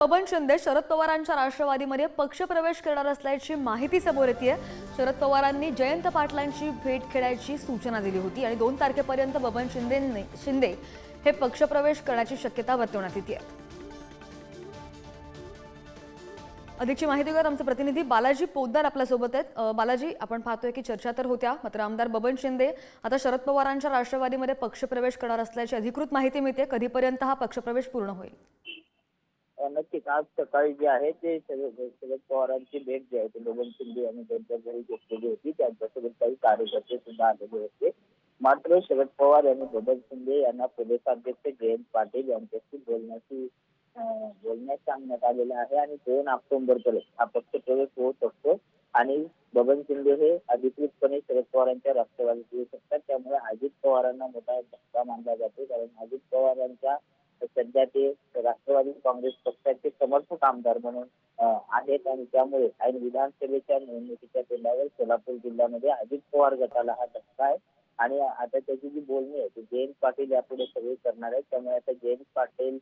बबन शिंदे शरद पवारांच्या राष्ट्रवादीमध्ये पक्षप्रवेश करणार असल्याची माहिती समोर येते शरद पवारांनी जयंत पाटलांची भेट घेण्याची सूचना दिली होती आणि दोन तारखेपर्यंत बबन शिंदेने शिंदे हे पक्षप्रवेश करण्याची शक्यता वर्तवण्यात येते अधिकची माहिती घेऊयात. आमचे प्रतिनिधी बालाजी पोद्दार आपल्यासोबत आहेत. बालाजी आपण पाहतोय की चर्चा तर होत्या मात्र आमदार बबन शिंदे आता शरद पवारांच्या राष्ट्रवादीमध्ये पक्षप्रवेश करणार असल्याची अधिकृत माहिती मिळते. कधीपर्यंत हा पक्षप्रवेश पूर्ण होईल? नक्कीच आज सकाळी जे आहे ते शरद शरद पवारांची भेट जी आहे ते बबन शिंदे यांनी त्यांच्या घरी घेतलेली होती. त्यांच्यासोबत काही कार्यकर्ते सुद्धा आलेले होते. मात्र शरद पवार यांनी बबन शिंदे यांना प्रदेशाध्यक्ष जयंत पाटील यांच्याशी बोलण्याची बोलण्यास सांगण्यात आलेलं आहे. आणि दोन ऑक्टोबर पर्यंत हा पक्ष प्रवेश होत असतो आणि बबन शिंदे हे अधिकृतपणे शरद पवारांच्या राष्ट्रवादीत येऊ शकतात. त्यामुळे अजित पवारांना मोठा धक्का मानला जातो. कारण अजित पवारांच्या सध्या ते राष्ट्रवादी काँग्रेस पक्षाचे समर्थक आमदार म्हणून आहेत आणि त्यामुळे आणि विधानसभेच्या निवडणुकीच्या तोंडावर सोलापूर जिल्ह्यामध्ये अजित पवार गटाला हा धक्का आहे. आणि आता त्याची जी बोलणी आहे ती जयंत पाटील यापुढे सगळे करणार आहेत. त्यामुळे आता जयंत पाटील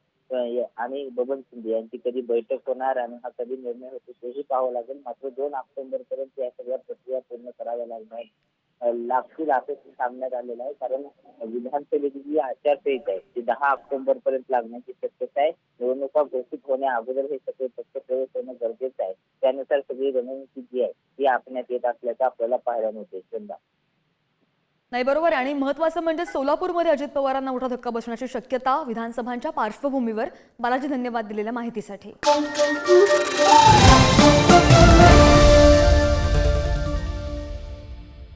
आणि बबन शिंदे यांची कधी बैठक होणार आणि हा कधी निर्णय होतो तेही पाहावं लागेल. मात्र दोन ऑक्टोबर पर्यंत या सगळ्या प्रक्रिया पूर्ण कराव्या लागणार. लागतील असं सांगण्यात आलेलं आहे. कारण विधानसभेची जी आचारसंहिता आहे ती दहा ऑक्टोबर पर्यंत लागण्याची शक्यता आहे. निवडणुका घोषित होण्या अगोदर हे सगळे पक्ष प्रवेश होणं गरजेचं आहे. त्यानुसार सगळी रणनीती जी आहे ती आखण्यात येत असल्याचं आपल्याला पाहायला मिळते चंदा. नाही बरोबर आणि महत्वाचं म्हणजे सोलापूरमध्ये अजित पवारांना मोठा धक्का बसण्याची शक्यता विधानसभांच्या पार्श्वभूमीवर. बालाजी धन्यवाद दिलेल्या माहितीसाठी.